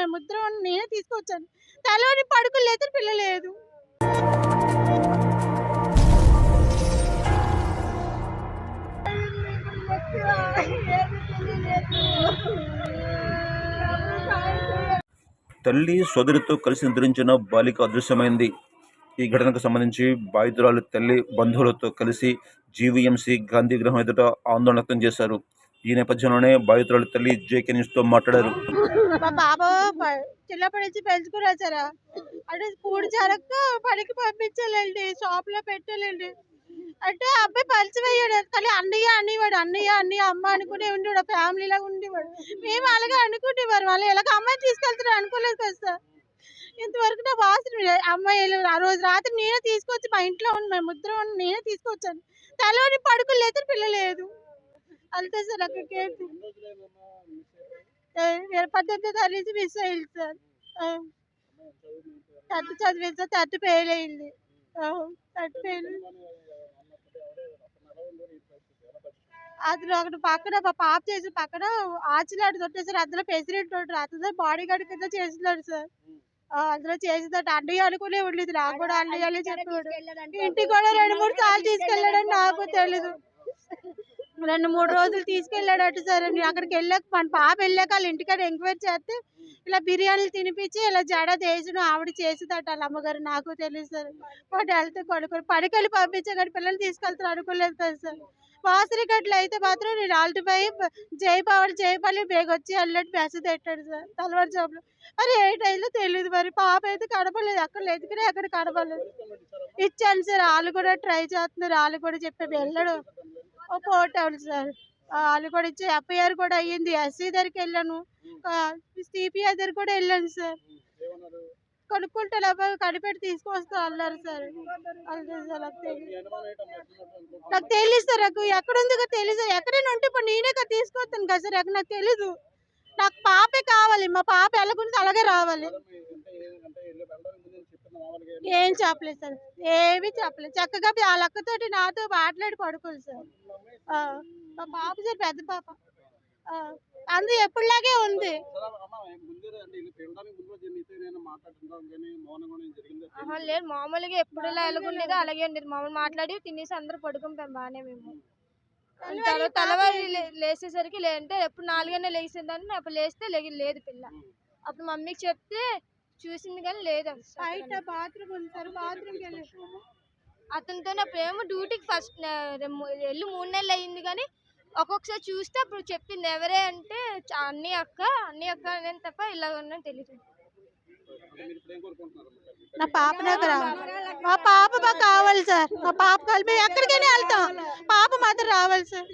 మేము ముద్ర నేనే తీసుకొచ్చాను తలవని పడుకులు లేదు. పిల్లలేదు తల్లి సోదరితో కలిసి నిద్రించిన బాలిక అదృశ్యమైంది. ఈ ఘటనకు సంబంధించి బాధితురాలు తల్లి బంధువులతో కలిసి జీవీఎంసీ గాంధీ గృహం ఎదుట ఆందోళన వ్యక్తం చేశారు. ఈ నేపథ్యంలోనే బాధితురాలు తల్లి జేకే న్యూస్తో మాట్లాడారు. మా బాబా చిన్నప్పటి నుంచి పెంచుకున్నా సార్ అంటే కూడి జరగక పనికి పంపించాలండి షాప్లో పెట్టాలండి. అంటే అబ్బాయి పరిచయం కానీ అన్నయ్య అనేవాడు అన్నయ్య అన్నయ్య అమ్మ అనుకునే ఉండేవాడు ఫ్యామిలీలా ఉండేవాడు. మేము అలాగే అనుకునేవారు వాళ్ళు ఎలాగ అమ్మాయి తీసుకెళ్తారు అనుకోలేదు కదా. సార్ ఇంతవరకు నా వాసన అమ్మాయి వెళ్ళి- ఆ రోజు రాత్రి నేనే తీసుకొచ్చి మా ఇంట్లో ఉన్న ముద్ర ఉన్న నేనే తీసుకొచ్చాను. తెల్లవారి పడుకులు లేదు. పిల్లలేదు అంతే సార్ అక్కడికి పద్దెనిమిదో తారీఖు మిస్ అయింది సార్. థర్టీ చదివింది సార్ థర్టీ ఫెయిల్ అయింది. థర్టీ ఫెయిల్ అందులో ఒకటి పక్కన పాప చేసి పక్కన ఆచిలాడు తొట్టేసారు అందులో ప్రెసిడెంట్ ఉంటాడు అందులో బాడీ గార్డ్ కింద చేసినాడు సార్. అందులో చేసిందంటే అన్నయ్య అనుకునే ఉండేది నాకు కూడా అన్నయ్య అని చెప్పాడు ఇంటికి కూడా రెండు మూడు సార్లు తీసుకెళ్ళాడని నాకు తెలీదు. రెండు మూడు రోజులు తీసుకెళ్ళాడట సార్ నేను అక్కడికి వెళ్ళాక మన పాప వెళ్ళాక వాళ్ళ ఇంటికాడ ఎంక్వైరీ చేస్తే ఇలా బిర్యానీలు తినిపించి ఇలా జడ చేసిన ఆవిడ చేసిందట వాళ్ళ అమ్మగారు. నాకు తెలియదు సార్. వాటి వెళ్తే కొడుకు పడికెళ్ళి పంపించే కానీ పిల్లలు తీసుకెళ్తారు అనుకోలేదు కదా సార్. వాసరి గట్లు అయితే మాత్రం నేను ఆల్ట్ పై జయపావడి జయపల్లి బేగొచ్చి అల్లటి మెసేజ్ పెట్టాడు సార్. తలవారు జాబ్లో మరి ఏ టైంలో తెలియదు మరి. పాప అయితే కడపలేదు అక్కడ లేదు కానీ అక్కడ కడపలేదు ఇచ్చాను సార్. వాళ్ళు కూడా ట్రై చేస్తున్నారు. వాళ్ళు కూడా చెప్పి వెళ్ళడు. ఓ పోటాడు సార్. వాళ్ళు కూడా ఇచ్చే ఎఫ్ఐఆర్ కూడా అయ్యింది. ఎస్సీ దగ్గరికి వెళ్ళాను. సిపిఐ దగ్గర కూడా వెళ్ళాను సార్. కొనుక్కుంటే లేకపోతే కనిపెట్టి తీసుకొస్తా అన్నారు సార్. సార్ నాకు తెలియదు సార్ నాకు ఎక్కడ ఉందో తెలియదు ఎక్కడైనా ఉంటే ఇప్పుడు నేనే కదా తీసుకొస్తాను కదా సార్ ఎక్కడ నాకు తెలీదు. నాకు పాపే కావాలి. మా పాప ఎలాగుంటే అలాగే రావాలి. ఏం చెప్పలేదు సార్. ఏమీ చెప్పలేదు. చక్కగా వాళ్ళ అక్కతోటి నాతో మాట్లాడి పడుకోవాలి సార్. ఆ, మా పాప సార్ పెద్ద పాప. ఆ, అందు ఎప్పుడులాగే ఉంది. ఆహా, లేదు. మామూలుగా ఎప్పుడు ఇలా ఎలాగుండేదో అలాగే ఉండేది. మామూలు మాట్లాడి తినేసి అందరూ పడుకుంటాం బాగానే మేము. లే- లేచేసరికి లేదంటే ఎప్పుడు నాలుగైనా లేచిందని అప్పుడు లేస్తే లేగి లేదు పిల్ల. అప్పుడు మమ్మీకి చెప్తే చూసింది కానీ లేదు. బయట బాత్రూమ్ ఉంది సార్ బాత్రూమ్కి వెళ్ళి. అతనితో నా ప్రేమ డ్యూటీకి ఫస్ట్ వెళ్ళి మూడు నెలలు అయ్యింది కానీ ఒక్కొక్కసారి చూస్తే అప్పుడు చెప్పింది. ఎవరే అంటే అన్ని అక్క అన్ని అక్క అనేది తప్ప ఇలా ఉన్నది తెలియదు నా పాప నాకు రావాలి. మా పాప మాకు కావాలి సార్. మా పాప కావాలి. మేము ఎక్కడికైనా వెళ్తాం. పాప మాత్రం రావాలి సార్.